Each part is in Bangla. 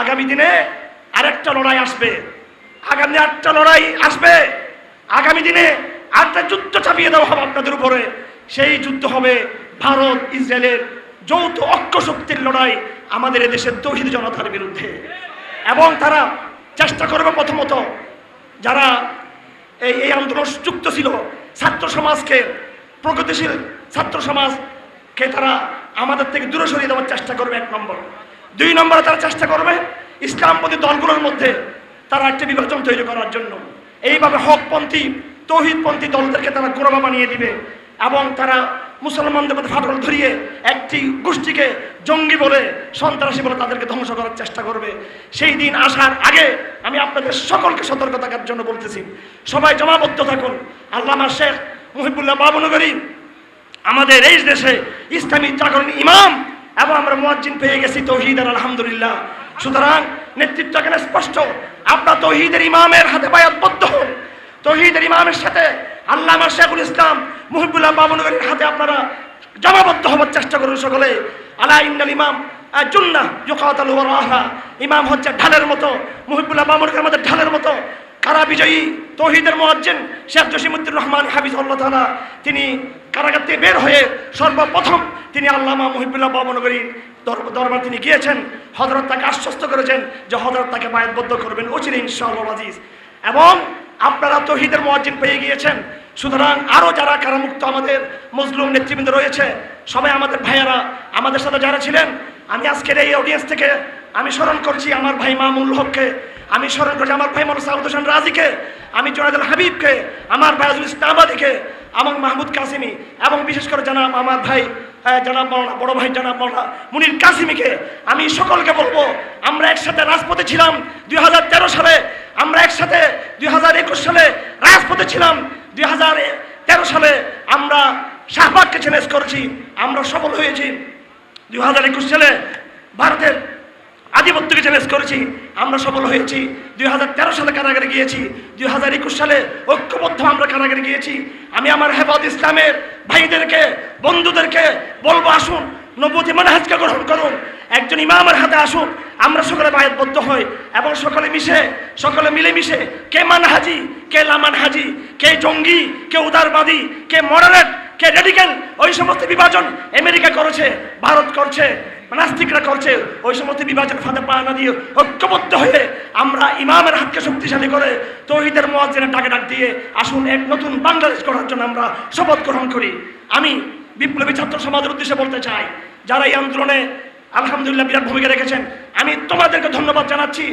আগামী দিনে আরেকটা লড়াই আসবে। আগামী আটটা লড়াই আসবে। আগামী দিনে আরেকটা যুদ্ধ চাপিয়ে দেওয়া হবে আপনাদের উপরে। সেই যুদ্ধ হবে ভারত ইসরায়েলের যৌথ অক্ষ শক্তির লড়াই আমাদের এদেশের তৌহিদ জনতার বিরুদ্ধে। এবং তারা চেষ্টা করবে প্রথমত যারা এই এই আন্দোলন যুক্ত ছিল, ছাত্র সমাজকে, প্রগতিশীল ছাত্র সমাজকে তারা আমাদের থেকে দূরে সরিয়ে দেওয়ার চেষ্টা করবে এক নম্বর। দুই নম্বরে তারা চেষ্টা করবে ইসলামপন্থী দলগুলোর মধ্যে তারা একটা বিভাজন তৈরি করার জন্য। এইভাবে হকপন্থী, তৌহিদপন্থী দলদেরকে তারা গোরবা বানিয়ে দিবে এবং তারা মুসলমানদের মধ্যে ফাটল ধরিয়ে একটি গোষ্ঠীকে জঙ্গি বলে, সন্ত্রাসী বলে তাদেরকে ধ্বংস করার চেষ্টা করবে। সেই দিন আসার আগে আমি আপনাদের সকলকে সতর্ক থাকার জন্য বলতেছি, সবাই জমাবদ্ধ থাকুন। আল্লামা শেখ মুহিবুল্লাহ বাবনগরী আমাদের এই দেশে ইসলামী জাগরণ ইমাম এবং আমরা মুয়াজ্জিন পেয়ে গেছি তৌহিদের আলহামদুলিল্লাহ। সুতরাং নেতৃত্ব এখানে স্পষ্ট আপনার তৌহিদের ইমামের হাতে বায়াতবদ্ধ হন তৌহিদের ইমামের সাথে আল্লামা শেখুল ইসলাম মুহিবুল্লাহ বাবনগরীর হাতে আপনারা জমাবদ্ধ হবার চেষ্টা করুন সকলে। আলা ইন্নাল ইমাম জুন্না ইউকাতালু ওয়ারাহা ইমাম হচ্ছে ঢালের মতো, মুহিবুল্লাহ বাবনগরীর মধ্যে ঢালের মতো। কারা বিজয়ী? তৌহিদের মোয়াজ্জেন শেখ জসিমুদ্দিন রহমান হাফিজ আল্লাহ তালা তিনি কারাগার থেকে বের হয়ে সর্বপ্রথম তিনি আল্লামা মহিবুল্লাহ বাবনগরীর দর- দরবার তিনি গিয়েছেন হজরত তাকে আশ্বস্ত করেছেন যে হজরত তাকে বায়তবদ্ধ করবেন। অচিরে ইনশাআল্লাহ আজিজ। এবং আপনারা তৌহিদের মোয়াজ্জিন পেয়ে গিয়েছেন। সুতরাং আরও যারা কারামুক্ত আমাদের মজলুম নেতৃবৃন্দ রয়েছে, সবাই আমাদের ভাইয়েরা, আমাদের সাথে যারা ছিলেন, আমি আজকের এই অডিয়েন্স থেকে আমি স্মরণ করছি আমার ভাই মামুল হককে, আমি স্মরণ করছি আমার ভাই মৌলানা সাউদ হোসেন রাজিকে, আমি জোনাদুল হাবিবকে, আমার বায়াজুল ইসলামাদিকে এবং মাহমুদ কাসিমি এবং বিশেষ করে জানাব আমার ভাই জানাব মৌলানা বড় ভাই জানাব মৌলানা মুনির কাসিমিকে। আমি সকলকে বলব, আমরা একসাথে রাজপথে ছিলাম দুই হাজার তেরো সালে, আমরা একসাথে দুই হাজার একুশ সালে রাজপথে ছিলাম দুই সালে, আমরা শাহবাগকে চ্যালেঞ্জ করেছি, আমরা সফল হয়েছি। দুই হাজার একুশ সালে ভারতের আধিপত্যকে চ্যালেঞ্জ করেছি। আমরা সফল হয়েছি। দুই হাজার তেরো সালে কারাগারে গিয়েছি। দুই হাজার একুশ সালে ঐক্যবদ্ধ আমরা কারাগারে গিয়েছি। আমি আমার হেফাজ ইসলামের ভাইদেরকে, বন্ধুদেরকে বলব, আসুন নবতী মানহাজকে গ্রহণ করুন। একজন ইমামের হাতে আসুন। আমরা সকলে বায়তবদ্ধ হই এবং সকলে মিশে, সকলে মিলে মিশে কে মানহাজি, কে লামান হাজি কে জঙ্গি, কে উদারবাদী, কে মডারেট, কে রেডিক্যাল, ওই সমস্ত বিভাজন আমেরিকা করেছে, ভারত করছে। নাস্তিকরা করছে, ওই সমস্ত বিভাজন ফাঁদে পা না দিয়ে ঐক্যবদ্ধ হয়ে আমরা ইমামের হাতকে শক্তিশালী করে তৌহিদের মোয়াজ্জেনের ডাকে ডাক দিয়ে আসুন এক নতুন বাংলাদেশ করার জন্য আমরা শপথ গ্রহণ করি। আমি বিপ্লবী ছাত্র সমাজের উদ্দেশ্যে বলতে চাই, যারা এই আন্দোলনে আলহামদুলিল্লাহ বিরাট ভূমিকা রেখেছেন, আমি তোমাদেরকে ধন্যবাদ জানাচ্ছি।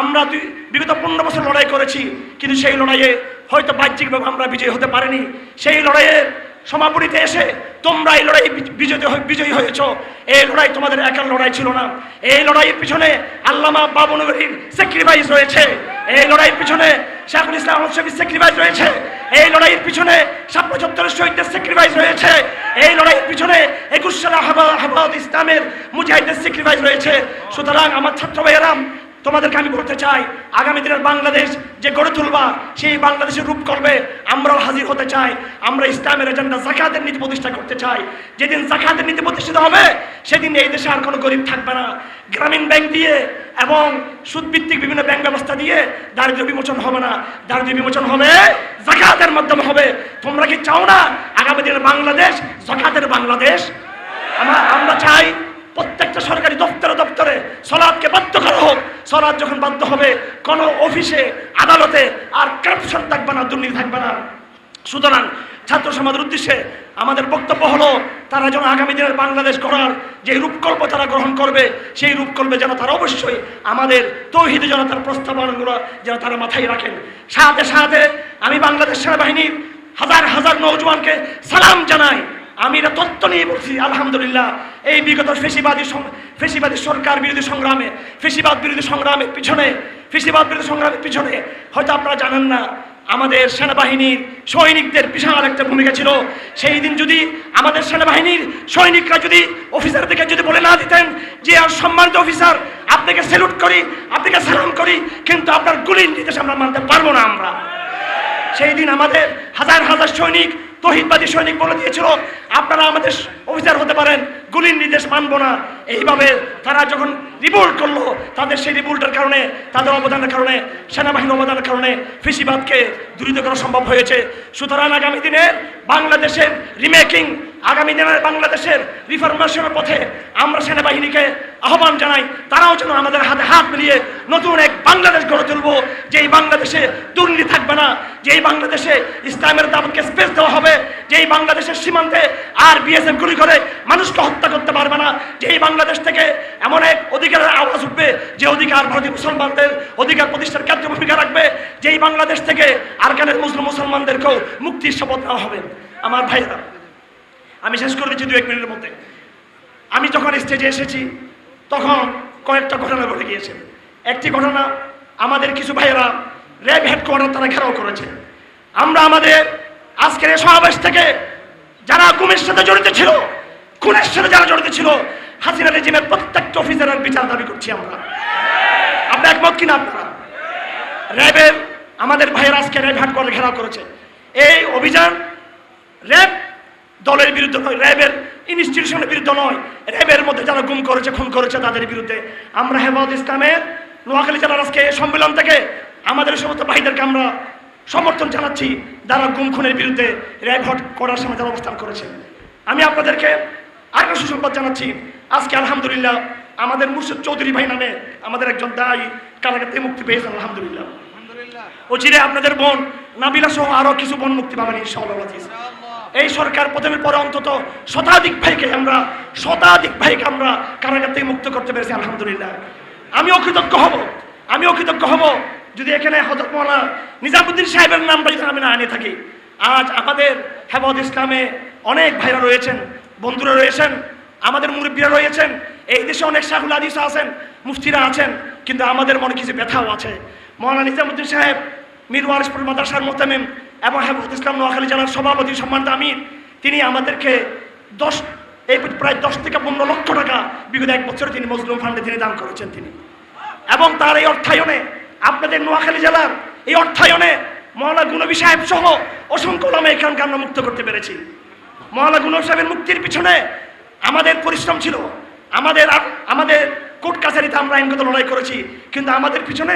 আমরা দুই, বিগত পনেরো বছর লড়াই করেছি, কিন্তু সেই লড়াইয়ে হয়তো বাহ্যিকভাবে আমরা বিজয়ী হতে পারিনি। সেই লড়াইয়ের সমাপনীতে এসে তোমরা এই লড়াই বিজয়ী বিজয়ী হয়েছ। এই লড়াই তোমাদের একার লড়াই ছিল না। এই লড়াইয়ের পিছনে আল্লামা বাবুনগরীর স্যাক্রিফাইস রয়েছে। এই লড়াইয়ের পিছনে শাহুল ইসলাম শফির স্যাক্রিফাইস রয়েছে। এই লড়াইয়ের পিছনে সাপ্লা চত্বরের শহীদদের স্যাক্রিফাইস রয়েছে। এই লড়াইয়ের পিছনে একুশ সালে হাবাদ ইসলামের মুজাহিদের স্যাক্রিফাইস রয়েছে। সুতরাং আমার ছাত্র ভাইয়েরাম তোমাদেরকে আমি বলতে চাই, আগামী দিনের বাংলাদেশ যে গড়ে তুলবা সেই বাংলাদেশের রূপ করবে আমরাও হাজির হতে চাই। আমরা ইসলামের এজেন্ডা জাকাতের নীতি প্রতিষ্ঠা করতে চাই। যেদিন জাকাতের নীতি প্রতিষ্ঠিত হবে, সেদিন এই দেশে আর কোনো গরিব থাকবে না। গ্রামীণ ব্যাংক দিয়ে এবং সুদভিত্তিক বিভিন্ন ব্যাংক ব্যবস্থা দিয়ে দারিদ্র বিমোচন হবে না। দারিদ্র বিমোচন হবে জাকাতের মাধ্যমে হবে। তোমরা কি চাও না আগামী দিনের বাংলাদেশ জাকাতের বাংলাদেশ? আমরা আমরা চাই প্রত্যেকটা সরকারি দপ্তরে দপ্তরে হোক সলাদ যখন বাধ্য হবে, কোনো অফিসে, আদালতে আর কারাপশন থাকবে না, দুর্নীতি থাকবে না। সুতরাং ছাত্র সমাজের উদ্দেশ্যে আমাদের বক্তব্য হলো, তারা যেন আগামী দিনের বাংলাদেশ গড়ার যে রূপকল্প তারা গ্রহণ করবে, সেই রূপকল্পে যেন তারা অবশ্যই আমাদের তৌহিদ জনতার প্রস্তাবনাগুলো যেন তারা মাথায় রাখেন। সাথে সাথে আমি বাংলাদেশ সেনাবাহিনীর হাজার হাজার নৌজওয়ানকে সালাম জানাই। আমি এটা তত্ত্ব নিয়ে বলছি, আলহামদুলিল্লাহ। এই বিগত ফেসিবাদী ফেসিবাদী সরকার বিরোধী সংগ্রামে, ফেসিবাদ বিরোধী সংগ্রামের পিছনে, ফেসিবাদ বিরোধী সংগ্রামের পিছনে, হয়তো আপনারা জানেন না, আমাদের সেনাবাহিনীর সৈনিকদের বিশাল একটা ভূমিকা ছিল। সেই দিন যদি আমাদের সেনাবাহিনীর সৈনিকরা যদি অফিসারদেরকে যদি বলে না দিতেন যে, আর সম্মানিত অফিসার, আপনাকে স্যালুট করি, আপনাকে সালাম করি, কিন্তু আপনার গুলির নির্দেশ আমরা মানতে পারব না আমরা। সেই দিন আমাদের হাজার হাজার সৈনিক তহিদবাদী সৈনিক বলে দিয়েছিল। আপনারা আমাদের অফিসার হতে পারেন। গুলির নির্দেশ মানবো না। এইভাবে তারা যখন রিভোল্ট করল, তাদের সেই রিভোল্টের কারণে, তাদের অবদানের কারণে, সেনাবাহিনীর অবদানের কারণে ফিসিবাদকে দূরীত করা সম্ভব হয়েছে। সুতরাং আগামী দিনে বাংলাদেশের রিমেকিং আগামী দিনের বাংলাদেশের রিফরমেশনের পথে আমরা সেনাবাহিনীকে আহ্বান জানাই, তারাও যেন আমাদের হাতে হাত মিলিয়ে নতুন এক বাংলাদেশ গড়ে তুলবো, যেই বাংলাদেশে দুর্নীতি থাকবে না, যেই বাংলাদেশে ইসলামের দাবতকে স্পেস দেওয়া হবে, যেই বাংলাদেশের সীমান্তে আর বিএসএফ গুলি করে মানুষকে হত্যা করতে পারবে না। যেই বাংলাদেশ থেকে এমন এক অধিকারের আওয়াজ উঠবে, যে অধিকার ভারতীয় মুসলমানদের অধিকার প্রতিষ্ঠার ক্ষেত্রে ভূমিকা রাখবে, যেই বাংলাদেশ থেকে আরকানের মুসলিম মুসলমানদেরকেও মুক্তির শপথ নেওয়া হবে। আমার ভাইরা আমি শেষ করে দিচ্ছি দু এক মিনিটের মধ্যে। আমি যখন স্টেজে এসেছি, তখন কয়েকটা ঘটনা ঘটে গিয়েছে। একটি ঘটনা আমাদের কিছু ভাইয়েরা র্যাব হেডকোয়ার্টার তারা ঘেরাও করেছে। আমরা আমাদের আজকের এই সমাবেশ থেকে যারা গুমের সাথে জড়িত ছিল সাথে যারা জড়িত ছিল? হাসিনা রেজিমের প্রত্যেকটা অফিসারের বিচার দাবি করছি আমরা। আপনার একমত কিনা আপনারা? র্যাবের আমাদের ভাইয়েরা আজকে র্যাব হেডকোয়ার্টার ঘেরাও করেছে। এই অভিযান র্যাব দলের বিরুদ্ধে নয়, র্যাবের ইনস্টিটিউশনের বিরুদ্ধে নয়। র্যাবের মধ্যে যারা গুম করেছে, খুন করেছে তাদের বিরুদ্ধে আমরা হেফাজত ইসলামের নোয়াখালী জেলার আজকে সম্মেলন থেকে আমাদের সমস্ত ভাইদেরকে আমরা সমর্থন জানাচ্ছি, যারা গুম, খুনের বিরুদ্ধে র্যাব হট করার সময় যারা অবস্থান করেছে। আমি আপনাদেরকে আরেকটা সুসংবাদ জানাচ্ছি। আজকে আলহামদুলিল্লাহ আমাদের মুর্শিদ চৌধুরী ভাই নামে আমাদের একজন দায়ী কারাগার থেকে মুক্তি পেয়েছেন আলহামদুলিল্লাহ। ও চিরে আপনাদের বোন নাবিলা সহ আরও কিছু বোন মুক্তি পাবেন ইনশাআল্লাহ এই সরকার প্রথমের পরে অন্তত শতাধিক ভাইকে আমরা শতাধিক ভাইকে আমরা কারাগার থেকে মুক্ত করতে পেরেছি আলহামদুলিল্লাহ। আমি অকৃতজ্ঞ হব আমি অকৃতজ্ঞ হব। যদি এখানে হজরত মৌলানা নিজামুদ্দিন সাহেবের নামটা যদি আমি না আনে থাকি আজ আমাদের হেফাজত ইসলামে অনেক ভাইরা রয়েছেন বন্ধুরা রয়েছেন, আমাদের মুরব্বীরা রয়েছেন, এই দেশে অনেক শাহুল আদিস আছেন, মুফতিরা আছেন, কিন্তু আমাদের মনে কিছু ব্যথাও আছে। মৌলানা নিজামুদ্দিন সাহেব মীর ওয়ারিসপুর মাদ্রাসার মোতামিম এবং হেফাজত ইসলাম নোয়াখালী জেলার সভাপতি সম্মানিত আমির, তিনি আমাদেরকে দশ, এই প্রায় দশ থেকে পনেরো লক্ষ টাকা বিগত এক বছরে তিনি মজলুম ফান্ডে তিনি দান করেছেন তিনি। এবং তার এই অর্থায়নে আপনাদের নোয়াখালী জেলার এই অর্থায়নে মহলা গুনবী সাহেব সহ অসংখ্য নামে এখানকে আমরা মুক্ত করতে পেরেছি। মহলা গুনব সাহেবের মুক্তির পিছনে আমাদের পরিশ্রম ছিল। আমাদের আমাদের কোর্ট কাছারিতে আমরা আইনগত লড়াই করেছি, কিন্তু আমাদের পিছনে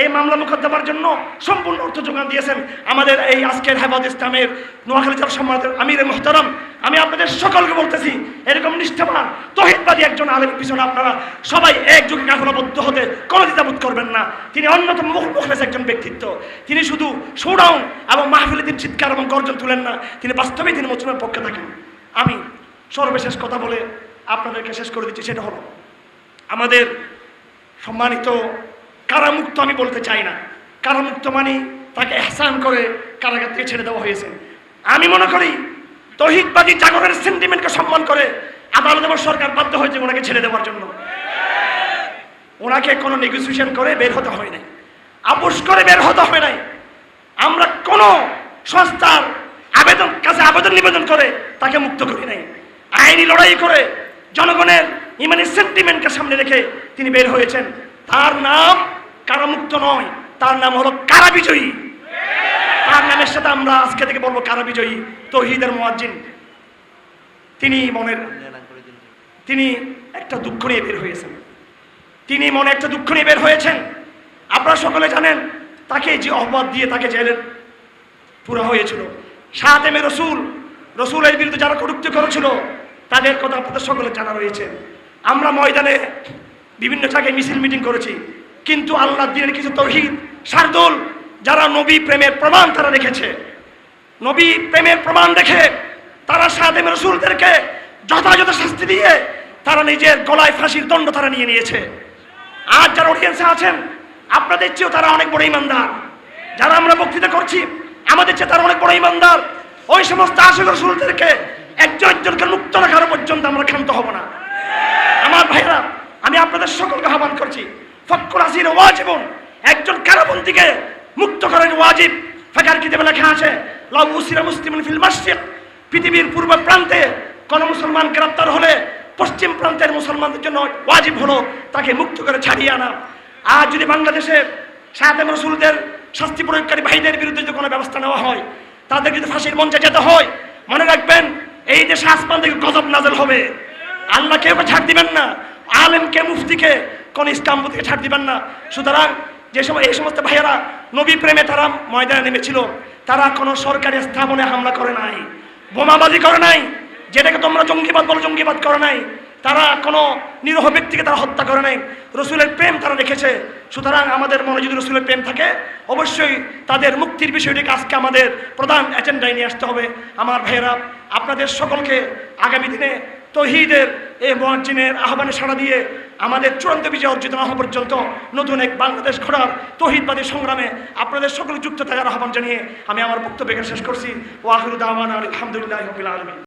এই মামলা মোকদ্দমার জন্য সম্পূর্ণ অর্থ যোগান দিয়েছেন আমাদের এই আজকের হেফাজ ইসলামের নোয়াখালী জেলা সম্মানিত আমির মোহতারাম। আমি আপনাদের সকলকে বলতেছি, এরকম নিষ্ঠাবান, তহিদবাদী একজন আলেমের পিছনে আপনারা সবাই একযোগে কাফলাবদ্ধ হতে কোনো দ্বিধাবোধ করবেন না। তিনি অন্যতম মুখ মুখলেস একজন ব্যক্তিত্ব। তিনি শুধু শোডাউন এবং মাহফিলে তিনি চিৎকার এবং গর্জন তুলেন না, তিনি বাস্তবেই তিনি মুসলিমের পক্ষে থাকেন। আমি সর্বশেষ কথা বলে আপনাদেরকে শেষ করে দিচ্ছি, সেটা হলো, আমাদের সম্মানিত কারামুক্ত আমি বলতে চাই না। কারামুক্ত মানে তাকে এহসান করে কারাগার থেকে ছেড়ে দেওয়া হয়েছে। আমি মনে করি তহিদবাদী জাগরের সেন্টিমেন্টকে সম্মান করে আদালত এবং সরকার বাধ্য হয়েছে ওনাকে ছেড়ে দেওয়ার জন্য। ওনাকে কোনো নেগোসিয়েশন করে বের হতে হয় নাই। আপোষ করে বের হতে হয় নাই। আমরা কোনো সংস্থার আবেদন কাছে আবেদন নিবেদন করে তাকে মুক্ত করি নাই। আইনি লড়াই করে জনগণের ইমানি সেন্টিমেন্টকে সামনে রেখে তিনি বের হয়েছেন। তার নাম কারামুক্ত নয়। তার নাম হলো কারা বিজয়ী? তার নামের সাথে আমরা আজকে থেকে বলব কারা বিজয়ী? তহিদের মোয়াজ্জিন। তিনি মনের তিনি একটা দুঃখ নিয়ে বের হয়েছেন। তিনি মনে একটা দুঃখ নিয়ে বের হয়েছেন। আপনারা সকলে জানেন, তাকে যে অপবাদ দিয়ে তাকে জেলের পুরো হয়েছিল। সাতেমে রসুল, রসুলের বিরুদ্ধে যারা কটুক্তি করেছিল, তাদের কথা আপনাদের সকলে জানা রয়েছে। আমরা ময়দানে বিভিন্ন জায়গায় মিছিল মিটিং করেছি। কিন্তু আল্লাহ দিনের কিছু তহিদ, শারদুল, যারা নবী প্রেমের প্রমাণ তারা রেখেছে। নবী প্রেমের প্রমাণ রেখে তারা সাদেম রসুলদেরকে যথাযথ শাস্তি দিয়ে তারা নিজের গলায় ফাঁসির দণ্ড তারা নিয়ে নিয়েছে। আজ যারা অডিয়েন্সে আছেন, আপনাদের চেয়েও তারা অনেক বড় ইমানদার। যারা আমরা বক্তৃতা করছি, আমাদের চেয়ে তারা অনেক বড় ইমানদার। ওই সমস্ত আশেখ রসুলদেরকে একজন একজনকে মুক্ত রাখার পর্যন্ত আমরা ক্ষান্ত হব না। আমার ভাইরা আমি আপনাদের সকলকে আহ্বান করছি ফক্কর আসির ওয়াজিবন একজন কারাবন্দিকে মুক্ত করেন ওয়াজিব ফেকার কিতাবে লেখা আছে, লাউ উসিরা মুসলিমিন ফিল মাসজিদ পৃথিবীর পূর্ব প্রান্তে কোন মুসলমান গ্রেপ্তার হলে পশ্চিম প্রান্তের মুসলমানদের জন্য ওয়াজিব হলো তাকে মুক্ত করে ছাড়িয়ে আনা। আর যদি বাংলাদেশে সাহেব রসুলদের শাস্তি প্রয়োগকারী ভাইদের বিরুদ্ধে যদি কোনো ব্যবস্থা নেওয়া হয়, তাদের যদি ফাঁসির মঞ্চে যেতে হয়, মনে রাখবেন এই দেশে আসমান থেকে গজব নাজল হবে। আল্লাহকে ওকে ছাড় দিবেন না। আলেমকে, মুফতিকে কোন ইসলামপতিকে ছাড় দিবেন না। সুতরাং যে সময়, এই সমস্ত ভাইয়েরা নবী প্রেমে তারা ময়দানে নেমেছিল, তারা কোনো সরকারি স্থাপনে হামলা করে নাই, বোমাবাজি করে নাই, যেটাকে তোমরা জঙ্গিবাদ বলো, জঙ্গিবাদ করে নাই, তারা কোনো নিরহ ব্যক্তিকে তারা হত্যা করে নাই, রসুলের প্রেম তারা রেখেছে। সুতরাং আমাদের মনে যদি রসুলের প্রেম থাকে, অবশ্যই তাদের মুক্তির বিষয়টিকে আজকে আমাদের প্রধান এজেন্ডায় নিয়ে আসতে হবে। আমার ভাইয়েরা, আপনাদের সকলকে আগামী দিনে তহিদের এই মহাজিনের আহ্বানে সাড়া দিয়ে আমাদের চূড়ান্ত বিজয় অর্জিত না হওয়া পর্যন্ত নতুন এক বাংলাদেশ ঘোড়ার তহিদবাদী সংগ্রামে আপনাদের সকলে যুক্ত থাকার আহ্বান জানিয়ে আমি আমার বক্তব্য শেষ করছি। ওয়াহিরুদ আহমান আলহামদুলিল্লাহ আলমী